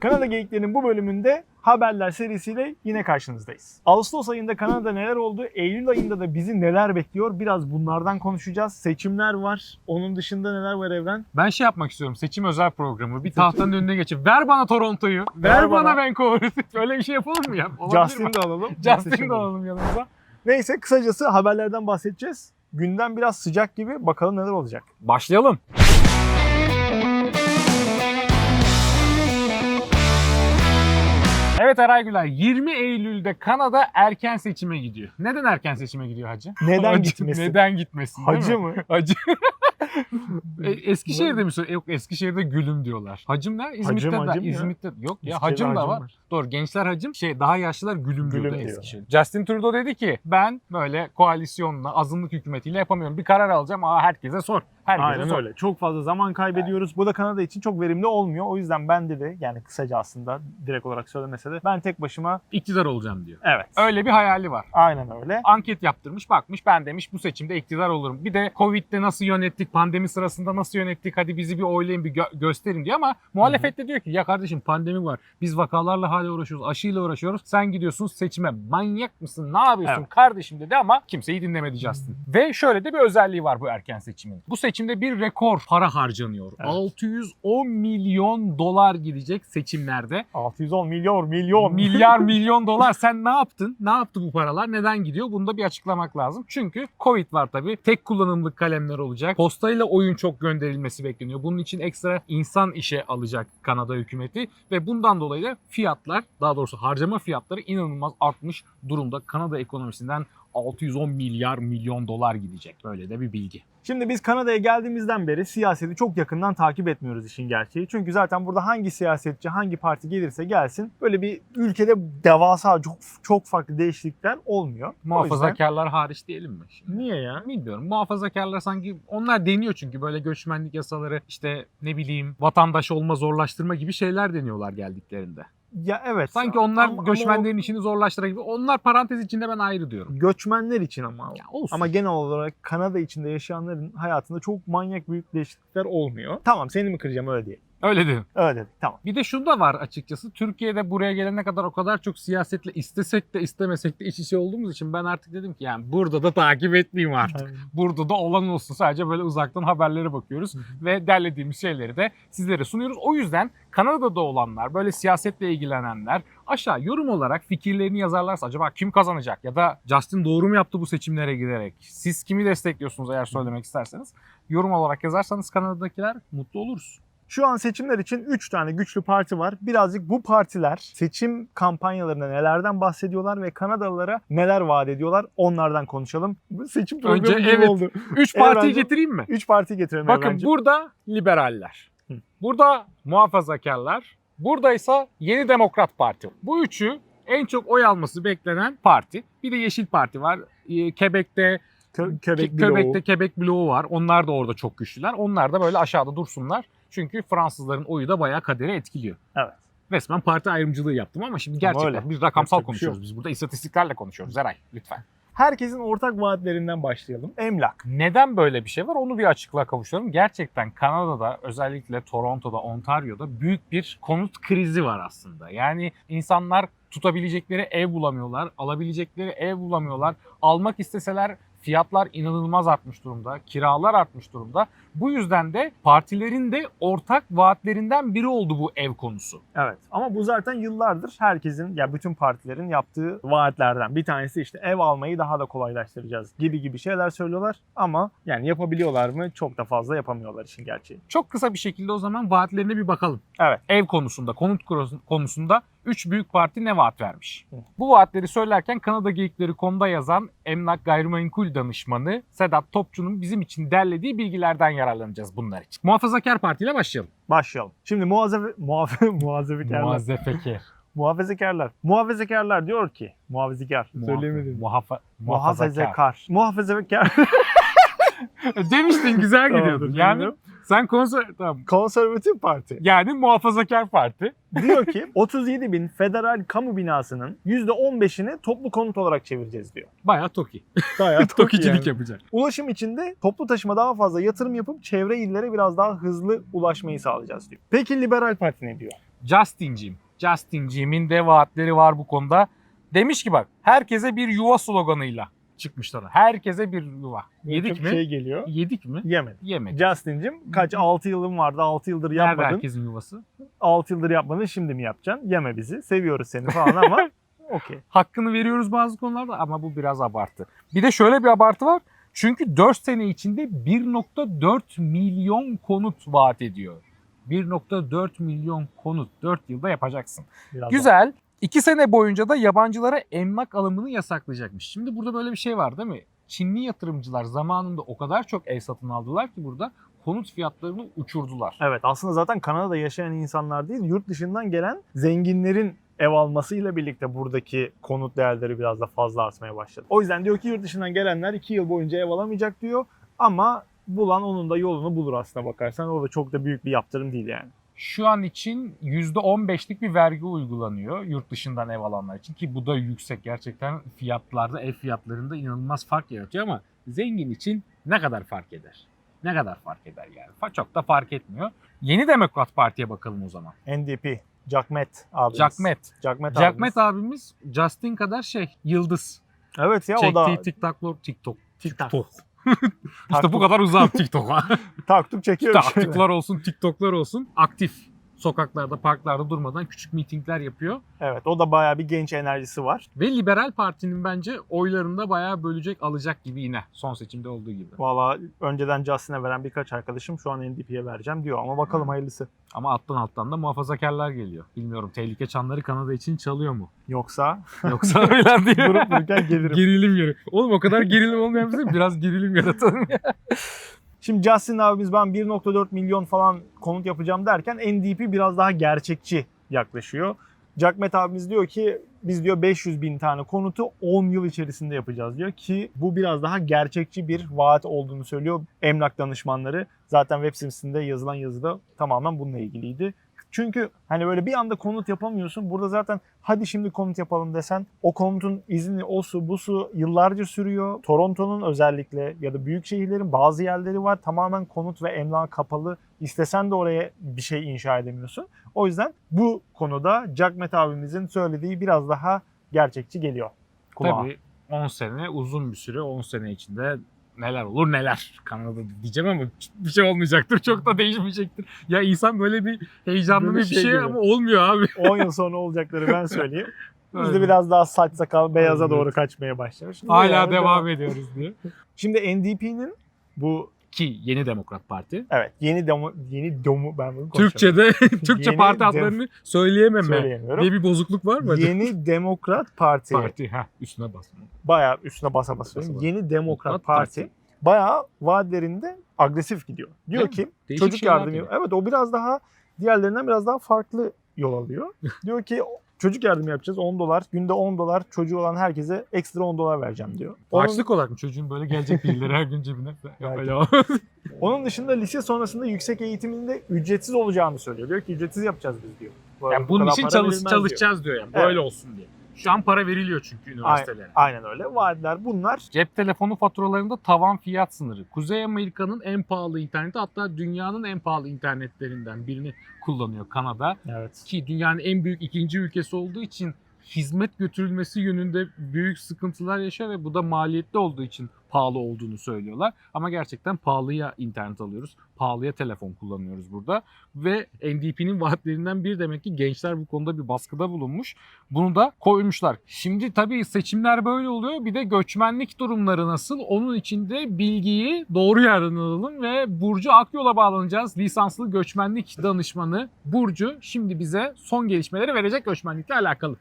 Kanada Geyiklerinin bu bölümünde haberler serisiyle yine karşınızdayız. Ağustos ayında Kanada'da neler oldu? Eylül ayında da bizi neler bekliyor? Biraz bunlardan konuşacağız. Seçimler var. Onun dışında neler var Evren? Ben şey yapmak istiyorum. Seçim özel programı. Bir tahtanın önüne geçip ver bana Toronto'yu. Ver, Ver bana, bana. Vancouver'ı. Öyle bir şey yapalım mı ya? Justin'i de alalım. Justin'i de alalım yanımıza. Neyse kısacası haberlerden bahsedeceğiz. Gündem biraz sıcak gibi. Bakalım neler olacak. Başlayalım. Evet Eray Güler, 20 Eylül'de Kanada erken seçime gidiyor. Neden erken seçime gidiyor hacı? Neden Hacı, gitmesin? Neden gitmesin Hacı mı? Hacı. E, Eskişehir'de mi? Yok Eskişehir'de gülüm diyorlar. Hacım ne? İzmit'te Hacım, de. hacım ya. İzmit'te. Yok ya hacım da var. var. Doğru gençler hacım şey daha yaşlılar gülüm, Gülüm diyordu diyor. Eskişehir. Justin Trudeau dedi ki ben böyle koalisyonla azınlık hükümetiyle yapamıyorum. Bir karar alacağım. Aa herkese sor. Herkese Aynen öyle. Çok fazla zaman kaybediyoruz. Bu da Kanada için çok verimli olmuyor. O yüzden ben de yani kısaca aslında direkt olarak söylemese de ben tek başıma İktidar olacağım diyor. evet. Öyle bir hayali var. Aynen öyle. Anket yaptırmış bakmış ben demiş bu seçimde iktidar olurum. Bir de Covid'de nasıl yönettik, pandemi sırasında nasıl yönettik hadi bizi bir oylayın bir gö- gösterin diyor ama muhalefet de diyor ki ya kardeşim pandemi var. Biz vakalarla hala uğraşıyoruz, aşıyla uğraşıyoruz. Sen gidiyorsun seçime. Manyak mısın? Ne yapıyorsun Evet. kardeşim dedi ama kimseyi dinlemedi Justin. Ve şöyle de bir özelliği var bu erken seçimin. Bu seçimde bir rekor para harcanıyor. Evet. 610 milyon dolar gidecek seçimlerde. 610 milyon milyon. Milyar milyon dolar sen ne yaptın? Ne yaptı bu paralar? Neden gidiyor? Bunu da bir açıklamak lazım. Çünkü Covid var tabii. Tek kullanımlık kalemler olacak. Postayla oyun çok gönderilmesi bekleniyor. Bunun için ekstra insan işe alacak Kanada hükümeti ve bundan dolayı da fiyatlar, daha doğrusu harcama fiyatları inanılmaz artmış durumda. Kanada ekonomisinden 610 milyar milyon dolar gidecek. Böyle de bir bilgi. Şimdi biz Kanada'ya geldiğimizden beri siyaseti çok yakından takip etmiyoruz işin gerçeği. Çünkü zaten burada hangi siyasetçi, hangi parti gelirse gelsin böyle bir ülkede devasa çok çok farklı değişiklikler olmuyor. O yüzden- Muhafazakarlar hariç diyelim mi? Şimdi? Niye ya? Bilmiyorum. Muhafazakarlar sanki onlar deniyor çünkü böyle göçmenlik yasaları işte ne bileyim vatandaş olma zorlaştırma gibi şeyler deniyorlar geldiklerinde. Ya evet. Sanki onlar Ama- ama göçmenlerin işini zorlaştıran gibi. Onlar parantez içinde ben ayrı diyorum. o göçmenler için ama. Ya olsun. Ama genel olarak Kanada içinde yaşayanların hayatında çok manyak büyük değişiklikler olmuyor. Tamam seni mi kıracağım öyle diye. Öyle dedim. Öyle dedik tamam. Bir de şu da var açıkçası. Türkiye'de buraya gelene kadar o kadar çok siyasetle istesek de istemesek de iç içe olduğumuz için ben artık dedim ki yani burada da takip etmeyeyim artık. Burada da olan olsun. Sadece böyle uzaktan haberlere bakıyoruz ve derlediğimiz şeyleri de sizlere sunuyoruz. O yüzden Kanada'da olanlar, böyle siyasetle ilgilenenler aşağı yorum olarak fikirlerini yazarlarsa acaba kim kazanacak ya da Justin doğru mu yaptı bu seçimlere giderek? Siz kimi destekliyorsunuz eğer söylemek isterseniz? Yorum olarak yazarsanız Kanada'dakiler mutlu oluruz. Şu an seçimler için 3 tane güçlü parti var. Birazcık bu partiler seçim kampanyalarında nelerden bahsediyorlar ve Kanadalılara neler vaat ediyorlar onlardan konuşalım. Seçim Önce evet. oldu. Üç partiyi Evrencim, getireyim mi? 3 parti getirelim Bakın Evrencim. burada liberaller. Hı. Burada muhafazakarlar. Buradaysa Yeni Demokrat Parti. Bu üçü en çok oy alması beklenen parti. Bir de Yeşil Parti var. Ee, Quebec'te Kö- Köpek Ke- bloğu. Quebec'te Quebec bloğu var. Onlar da orada çok güçlüler. Onlar da böyle aşağıda dursunlar. Çünkü Fransızların oyu da bayağı kaderi etkiliyor. Evet. Resmen parti ayrımcılığı yaptım ama şimdi Ama gerçekten öyle. biz rakamsal bir şey konuşuyoruz. Biz burada istatistiklerle konuşuyoruz. Eray lütfen. Herkesin ortak vaatlerinden başlayalım. Emlak. Neden böyle bir şey var onu bir açıklığa kavuşturalım. Gerçekten Kanada'da özellikle Toronto'da, Ontario'da büyük bir konut krizi var aslında. Yani insanlar tutabilecekleri ev bulamıyorlar, alabilecekleri ev bulamıyorlar. Almak isteseler fiyatlar inanılmaz artmış durumda, kiralar artmış durumda. Bu yüzden de partilerin de ortak vaatlerinden biri oldu bu ev konusu. Evet. Ama bu zaten yıllardır herkesin ya bütün partilerin yaptığı vaatlerden. Bir tanesi işte ev almayı daha da kolaylaştıracağız gibi gibi şeyler söylüyorlar. Ama yani yapabiliyorlar mı? Çok da fazla yapamıyorlar işin gerçeği. Çok kısa bir şekilde o zaman vaatlerine bir bakalım. Evet. Ev konusunda, konut konusunda 3 büyük parti ne vaat vermiş? Hı. Bu vaatleri söylerken Kanada Geyikleri konuda yazan emlak gayrimenkul danışmanı Sedat Topçu'nun bizim için derlediği bilgilerden yararlanacağız bunlar için. Muhafazakar Parti ile başlayalım. Başlayalım. Şimdi muhazefe, muhafe, muhazebekarlar. Muhazzefekar. Muhafazakarlar. Muhafazakarlar diyor ki, muhafazakar. Söyleyemedim. Muhafa, muhafazakar. Muhafazakar. Demiştin güzel gidiyordun. Yani. Sen konser... Tamam. Konservatif Parti. Yani muhafazakar parti. Diyor ki 37 bin federal kamu binasının %15'ini toplu konut olarak çevireceğiz diyor. Bayağı TOKİ. Bayağı Tokicilik yapacak. Ulaşım için de toplu taşıma daha fazla yatırım yapıp çevre illere biraz daha hızlı ulaşmayı sağlayacağız diyor. Peki Liberal Parti ne diyor? Justin'ciyim. Justin'ciğimin de vaatleri var bu konuda. Demiş ki bak herkese bir yuva sloganıyla çıkmışlar. Herkese bir yuva. Yedik Çok mi? Şey geliyor. Yedik mi? Yemedim. Yemedik. Justin'cim kaç 6 yılın vardı 6 yıldır Nerede yapmadın. herkesin yuvası? 6 yıldır yapmadın şimdi mi yapacaksın? Yeme bizi. Seviyoruz seni falan ama okey. Hakkını veriyoruz bazı konularda ama bu biraz abartı. Bir de şöyle bir abartı var. Çünkü 4 sene içinde 1.4 milyon konut vaat ediyor. 1.4 milyon konut 4 yılda yapacaksın. Biraz Güzel. 2 sene boyunca da yabancılara emlak alımını yasaklayacakmış. Şimdi burada böyle bir şey var değil mi? Çinli yatırımcılar zamanında o kadar çok ev satın aldılar ki burada konut fiyatlarını uçurdular. Evet aslında zaten Kanada'da yaşayan insanlar değil yurt dışından gelen zenginlerin ev almasıyla birlikte buradaki konut değerleri biraz da fazla artmaya başladı. O yüzden diyor ki yurt dışından gelenler 2 yıl boyunca ev alamayacak diyor ama bulan onun da yolunu bulur aslına bakarsan. O da çok da büyük bir yaptırım değil yani. Şu an için %15'lik bir vergi uygulanıyor yurt dışından ev alanlar için ki bu da yüksek gerçekten fiyatlarda ev fiyatlarında inanılmaz fark yaratıyor ama zengin için ne kadar fark eder? Ne kadar fark eder yani? Çok da fark etmiyor. Yeni Demokrat Parti'ye bakalım o zaman. NDP, Jack Met abimiz. Jack Met. Jack Met Jack abimiz. Abimiz Justin kadar şey yıldız. Evet ya o Çektiği da TikTok'lar TikTok. TikTok. TikTok. İşte bu kadar uzak TikTok'a. taktuk çekiyor. bir şeyler. Taktikler olsun, TikTok'lar olsun. Aktif sokaklarda, parklarda durmadan küçük mitingler yapıyor. Evet o da bayağı bir genç enerjisi var. Ve Liberal Parti'nin bence oylarını da bayağı bölecek, alacak gibi yine son seçimde olduğu gibi. Valla önceden Justin'e veren birkaç arkadaşım şu an NDP'ye vereceğim diyor ama bakalım hayırlısı. Ama alttan alttan da muhafazakarlar geliyor. Bilmiyorum tehlike çanları Kanada için çalıyor mu? Yoksa Yoksa öyle diye. durup dururken gelirim. gerilim yeri. Oğlum o kadar gerilim olmayan bir şey, biraz gerilim yaratalım ya. Şimdi Justin abimiz ben 1.4 milyon falan konut yapacağım derken NDP biraz daha gerçekçi yaklaşıyor. Jackmet abimiz diyor ki biz diyor 500 bin tane konutu 10 yıl içerisinde yapacağız diyor ki bu biraz daha gerçekçi bir vaat olduğunu söylüyor. Emlak danışmanları zaten web sitesinde yazılan yazıda tamamen bununla ilgiliydi. Çünkü hani böyle bir anda konut yapamıyorsun. Burada zaten hadi şimdi konut yapalım desen o konutun izni, o su, bu su yıllarca sürüyor. Toronto'nun özellikle ya da büyük şehirlerin bazı yerleri var. Tamamen konut ve emlak kapalı. İstesen de oraya bir şey inşa edemiyorsun. O yüzden bu konuda Jackmet abimizin söylediği biraz daha gerçekçi geliyor. Kulağa. Tabii 10 sene uzun bir süre 10 sene içinde neler olur neler. Kanada diyeceğim ama bir şey olmayacaktır. Çok da değişmeyecektir. Ya insan böyle bir heyecanlı Böyle bir şey şey, ama olmuyor abi. 10 yıl sonra olacakları ben söyleyeyim. Biz de biraz daha saç sakal beyaza Aynen. doğru kaçmaya başlamış. Hala yani devam ediyoruz diye. Şimdi NDP'nin bu Ki Yeni Demokrat Parti. evet yeni demo, yeni domu ben bunu. Türkçe'de Türkçe Yeni parti adlarını söyleyememe diye bir bozukluk var mı? acaba? Yeni Demokrat Parti, Parti. Ha üstüne basma. bayağı üstüne basa basa. Basa basa. Yeni Demokrat Demokrat Parti, Parti. bayağı vaatlerinde agresif gidiyor. Diyor Değil ki Değişik çocuk yardımı. diyor. Evet o biraz daha diğerlerinden biraz daha farklı yol alıyor. diyor ki çocuk yardımı yapacağız 10 dolar. Günde 10 dolar çocuğu olan herkese ekstra 10 dolar vereceğim diyor. Onun, olarak mı çocuğun böyle gelecek birileri her gün cebine? Onun dışında lise sonrasında yüksek eğitiminde ücretsiz olacağını söylüyor. Diyor ki ücretsiz yapacağız biz diyor. Bu Yani bu bunun kadar için para çalış, verilmez çalışacağız diyor yani. Böyle olsun diye. Şu an para veriliyor çünkü üniversitelere. Aynen öyle. Vaatler bunlar. Cep telefonu faturalarında tavan fiyat sınırı. Kuzey Amerika'nın en pahalı interneti hatta dünyanın en pahalı internetlerinden birini kullanıyor Kanada. Evet. Ki dünyanın en büyük ikinci ülkesi olduğu için hizmet götürülmesi yönünde büyük sıkıntılar yaşıyor ve bu da maliyetli olduğu için pahalı olduğunu söylüyorlar. Ama gerçekten pahalıya internet alıyoruz. Pahalıya telefon kullanıyoruz burada. Ve NDP'nin vaatlerinden bir demek ki gençler bu konuda bir baskıda bulunmuş. Bunu da koymuşlar. Şimdi tabii seçimler böyle oluyor. Bir de göçmenlik durumları nasıl? Onun için de bilgiyi doğru yerden alalım ve Burcu Akyol'a bağlanacağız. Lisanslı göçmenlik danışmanı Burcu şimdi bize son gelişmeleri verecek göçmenlikle alakalı.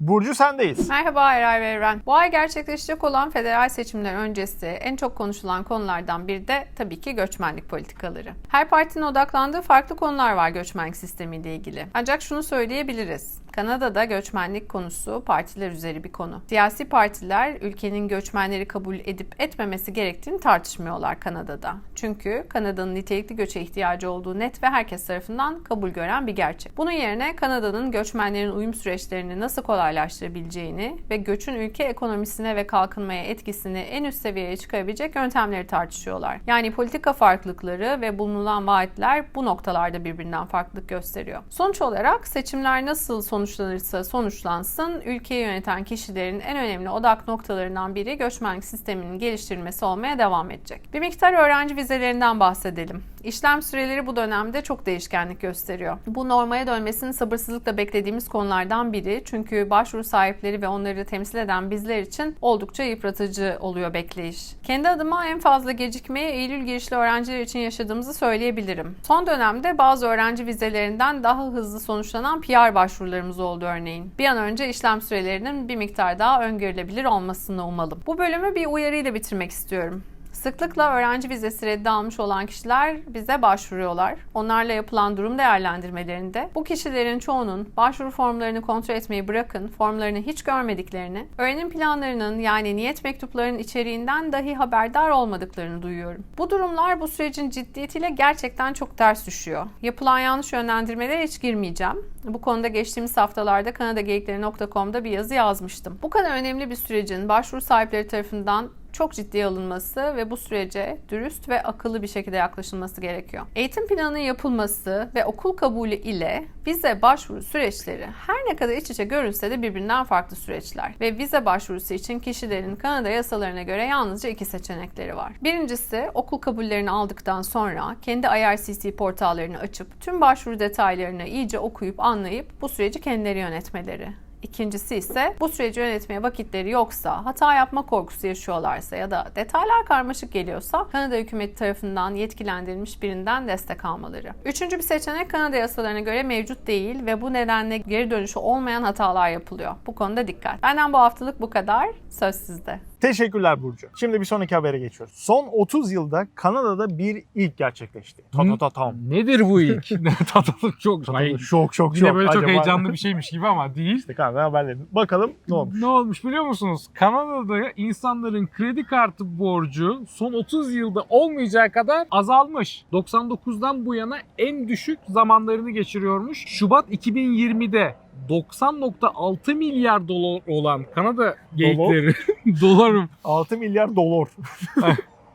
Burcu sendeyiz. Merhaba Eray ve Evren. Bu ay gerçekleşecek olan federal seçimler öncesi en çok konuşulan konulardan biri de tabii ki göçmenlik politikaları. Her partinin odaklandığı farklı konular var göçmenlik sistemiyle ilgili. Ancak şunu söyleyebiliriz. Kanada'da göçmenlik konusu partiler üzeri bir konu. Siyasi partiler ülkenin göçmenleri kabul edip etmemesi gerektiğini tartışmıyorlar Kanada'da. Çünkü Kanada'nın nitelikli göçe ihtiyacı olduğu net ve herkes tarafından kabul gören bir gerçek. Bunun yerine Kanada'nın göçmenlerin uyum süreçlerini nasıl kolay kolaylaştırabileceğini ve göçün ülke ekonomisine ve kalkınmaya etkisini en üst seviyeye çıkarabilecek yöntemleri tartışıyorlar. Yani politika farklılıkları ve bulunulan vaatler bu noktalarda birbirinden farklılık gösteriyor. Sonuç olarak seçimler nasıl sonuçlanırsa sonuçlansın, ülkeyi yöneten kişilerin en önemli odak noktalarından biri göçmenlik sisteminin geliştirilmesi olmaya devam edecek. Bir miktar öğrenci vizelerinden bahsedelim. İşlem süreleri bu dönemde çok değişkenlik gösteriyor. Bu normale dönmesini sabırsızlıkla beklediğimiz konulardan biri. Çünkü başvuru sahipleri ve onları temsil eden bizler için oldukça yıpratıcı oluyor bekleyiş. Kendi adıma en fazla gecikmeyi Eylül girişli öğrenciler için yaşadığımızı söyleyebilirim. Son dönemde bazı öğrenci vizelerinden daha hızlı sonuçlanan PR başvurularımız oldu örneğin. Bir an önce işlem sürelerinin bir miktar daha öngörülebilir olmasını umalım. Bu bölümü bir uyarıyla bitirmek istiyorum. Sıklıkla öğrenci vizesi reddi almış olan kişiler bize başvuruyorlar. Onlarla yapılan durum değerlendirmelerinde bu kişilerin çoğunun başvuru formlarını kontrol etmeyi bırakın, formlarını hiç görmediklerini, öğrenim planlarının yani niyet mektuplarının içeriğinden dahi haberdar olmadıklarını duyuyorum. Bu durumlar bu sürecin ciddiyetiyle gerçekten çok ters düşüyor. Yapılan yanlış yönlendirmelere hiç girmeyeceğim. Bu konuda geçtiğimiz haftalarda kanadageyikleri.com'da bir yazı yazmıştım. Bu kadar önemli bir sürecin başvuru sahipleri tarafından çok ciddiye alınması ve bu sürece dürüst ve akıllı bir şekilde yaklaşılması gerekiyor. Eğitim planının yapılması ve okul kabulü ile vize başvuru süreçleri her ne kadar iç içe görünse de birbirinden farklı süreçler ve vize başvurusu için kişilerin Kanada yasalarına göre yalnızca iki seçenekleri var. Birincisi okul kabullerini aldıktan sonra kendi IRCC portallarını açıp tüm başvuru detaylarını iyice okuyup anlayıp bu süreci kendileri yönetmeleri. İkincisi ise bu süreci yönetmeye vakitleri yoksa, hata yapma korkusu yaşıyorlarsa ya da detaylar karmaşık geliyorsa Kanada hükümeti tarafından yetkilendirilmiş birinden destek almaları. Üçüncü bir seçenek Kanada yasalarına göre mevcut değil ve bu nedenle geri dönüşü olmayan hatalar yapılıyor. Bu konuda dikkat. Benden bu haftalık bu kadar. Söz sizde. Teşekkürler Burcu. Şimdi bir sonraki habere geçiyoruz. Son 30 yılda Kanada'da bir ilk gerçekleşti. Ta ta ta tam. Nedir bu ilk? Tadalım çok. Ay, Şok şok Yine şok. böyle çok Acaba- heyecanlı bir şeymiş gibi ama değil. İşte Kanada haberleri. Bakalım ne olmuş. Ne olmuş biliyor musunuz? Kanada'da insanların kredi kartı borcu son 30 yılda olmayacağı kadar azalmış. 99'dan bu yana en düşük zamanlarını geçiriyormuş. Şubat 2020'de 90.6 milyar dolar olan Kanada geyikleri dolarım 6 milyar dolar.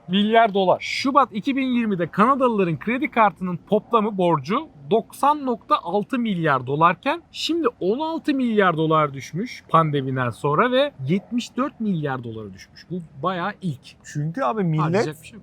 milyar dolar. Şubat 2020'de Kanadalıların kredi kartının toplamı borcu 90.6 milyar dolarken şimdi 16 milyar dolar düşmüş pandemiden sonra ve 74 milyar dolara düşmüş. Bu bayağı ilk. Çünkü abi millet bir şey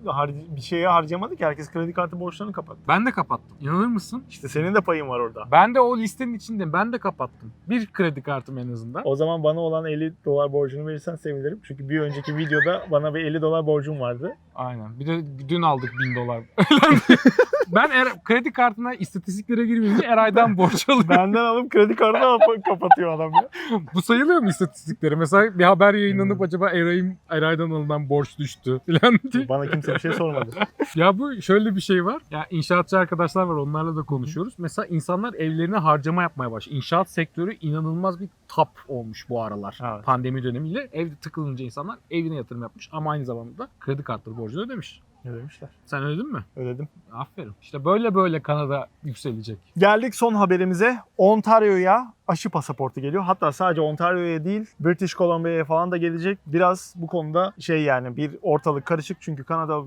bir şeye harcamadı ki. Herkes kredi kartı borçlarını kapattı. Ben de kapattım. İnanır mısın? İşte senin de payın var orada. Ben de o listenin içindeyim. Ben de kapattım. Bir kredi kartım en azından. O zaman bana olan 50 dolar borcunu verirsen sevinirim. Çünkü bir önceki videoda bana bir 50 dolar borcum vardı. Aynen. Bir de dün aldık 1000 dolar. ben er- kredi kartına istatistiklere girmeyince Eray'dan borç alıyorum. Benden alıp kredi kartını alıp kapatıyor adam ya. Bu sayılıyor mu istatistikleri? Mesela bir haber yayınlanıp acaba Eray'ın Eray'dan alınan borç düştü falan diye. Bana kimse bir şey sormadı. Ya bu şöyle bir şey var. Ya inşaatçı arkadaşlar var onlarla da konuşuyoruz. Mesela insanlar evlerine harcama yapmaya başlıyor. İnşaat sektörü inanılmaz bir tap olmuş bu aralar. Evet. Pandemi dönemiyle evde tıkılınca insanlar evine yatırım yapmış ama aynı zamanda da kredi kartları borcunu ödemiş. Ne demişler? Sen ödedin mi? Ödedim. Aferin. İşte böyle böyle Kanada yükselecek. Geldik son haberimize. Ontario'ya aşı pasaportu geliyor. Hatta sadece Ontario'ya değil British Columbia'ya falan da gelecek. Biraz bu konuda şey yani bir ortalık karışık. Çünkü Kanada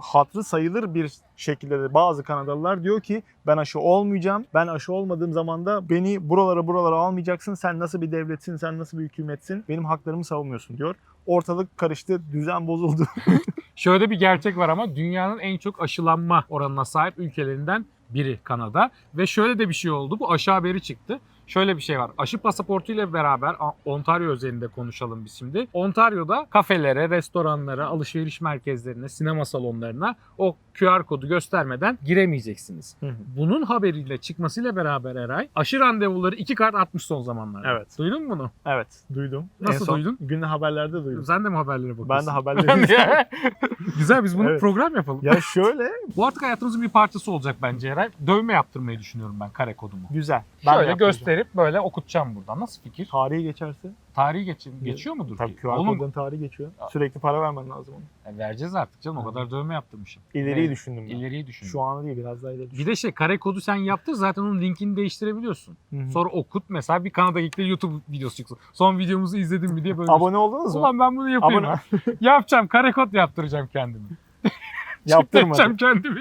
hatırı sayılır bir şekilde de bazı Kanadalılar diyor ki ben aşı olmayacağım. Ben aşı olmadığım zaman da beni buralara buralara almayacaksın. Sen nasıl bir devletsin, sen nasıl bir hükümetsin. Benim haklarımı savunmuyorsun diyor. Ortalık karıştı, düzen bozuldu. Şöyle bir gerçek var ama dünyanın en çok aşılanma oranına sahip ülkelerinden biri Kanada. Ve şöyle de bir şey oldu. Bu aşı haberi çıktı. Şöyle bir şey var. Aşı pasaportu ile beraber Ontario özelinde konuşalım biz şimdi. Ontario'da kafelere, restoranlara, alışveriş merkezlerine, sinema salonlarına o QR kodu göstermeden giremeyeceksiniz. Hı hı. Bunun haberiyle çıkmasıyla beraber Eray aşı randevuları iki kart artmış son zamanlarda. Evet. Duydun mu bunu? evet, duydum. Nasıl En son duydun? Günlük haberlerde duydum. Sen de mi haberlere bakıyorsun? Ben de haberleri Güzel biz bunu Evet. program yapalım. Ya şöyle Bu artık hayatımızın bir parçası olacak bence Eray. Dövme yaptırmayı düşünüyorum ben kare kodumu. güzel. Ben Şöyle gösterip böyle okutacağım buradan. Nasıl fikir? Tarihi geçerse Tarihi geç, geçiyor mudur Tabii ki? QR Oğlum kodların tarihi geçiyor. Sürekli para vermen lazım ona. e, vereceğiz artık canım o kadar dövme yaptırmışım. İleriyi Evet, düşündüm ben. İleriyi düşün. Şu an değil biraz daha ileri Bir düşün. de şey kare kodu sen yaptır zaten onun linkini değiştirebiliyorsun. Hı. Sonra okut mesela bir Kanada Geek'te YouTube videosu çıksın. Son videomuzu izledin mi diye böyle. Abone oldunuz mu? Ulan ben bunu yapayım. Abone. Yapacağım kare kod yaptıracağım kendimi. yaptırmadık. Kendimi.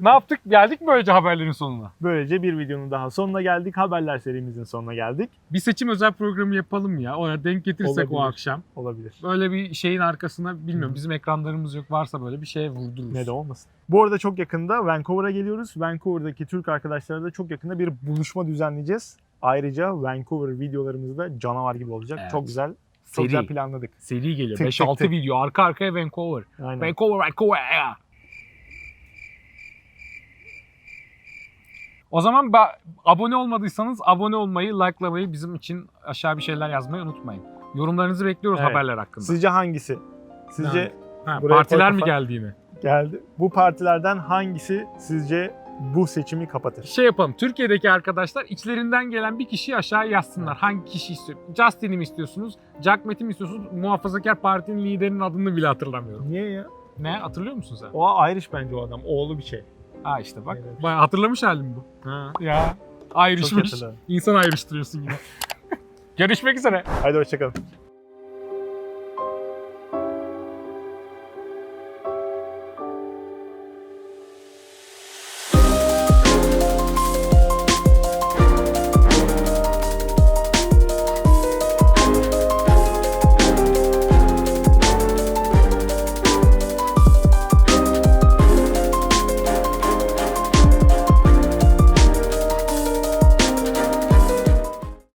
ne yaptık? Geldik mi böylece haberlerin sonuna? Böylece bir videonun daha sonuna geldik. Haberler serimizin sonuna geldik. Bir seçim özel programı yapalım ya. Ona denk getirirsek o Olabilir. akşam. Olabilir. Böyle bir şeyin arkasına bilmiyorum bizim ekranlarımız yok varsa böyle bir şeye vurdururuz. Ne de olmasın. Bu arada çok yakında Vancouver'a geliyoruz. Vancouver'daki Türk arkadaşlarla da çok yakında bir buluşma düzenleyeceğiz. Ayrıca Vancouver videolarımız da canavar gibi olacak. Evet. Çok güzel. Çok Seri. güzel planladık. Seri geliyor. Tık tık 5-6 tık. video arka arkaya Vancouver. Aynen. Vancouver, Vancouver. O zaman ba- abone olmadıysanız abone olmayı, likelamayı bizim için aşağı bir şeyler yazmayı unutmayın. Yorumlarınızı bekliyoruz Evet. haberler hakkında. Sizce hangisi? Sizce Ha, buraya partiler mi geldi yine? geldi. Bu partilerden hangisi sizce bu seçimi kapatır? Şey yapalım. Türkiye'deki arkadaşlar içlerinden gelen bir kişiyi aşağı yazsınlar. Hangi kişi istiyor? Justin'i mi istiyorsunuz? Jack Matt'i mi istiyorsunuz? Muhafazakar Parti'nin liderinin adını bile hatırlamıyorum. Niye ya? Ne? Hatırlıyor musun sen? O Irish bence o adam. Oğlu bir şey. Ha işte bak. Evet. Bayağı hatırlamış halim bu. Ha. Ya. Çok Ayrışmış. hatırladım. İnsan ayrıştırıyorsun yine. Görüşmek üzere. Haydi hoşçakalın.